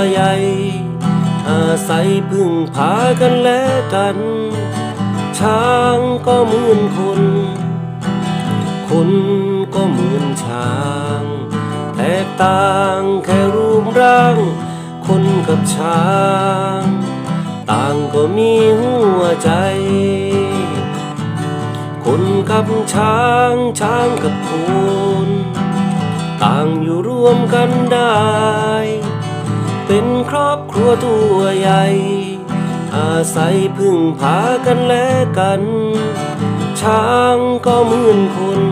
ใหญ่อาศัยพึ่งพากันและกัน ช้างก็เหมือนคน คนก็เหมือนช้าง แตกต่างแค่รูปร่าง คนกับช้าง ต่างก็มีหัวใจ คนกับช้าง ช้างกับคน ต่างอยู่รวมกันได้ เป็นครอบครัวตัวใหญ่ อาศัยพึ่งพากันและกัน ช้างก็เหมือนคน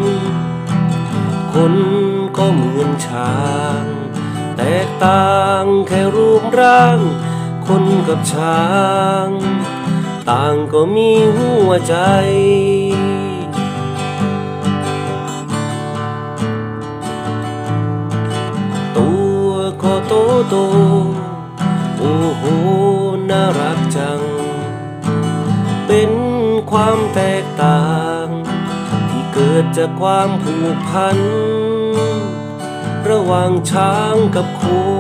คนก็เหมือนช้าง แตกต่างแค่รูปร่าง คนกับช้าง ต่างก็มีหัวใจตัวก็โตโต น่ารักจัง เป็นความแตกต่าง ที่เกิดจากความผูกพัน ระหว่างช้างกับคน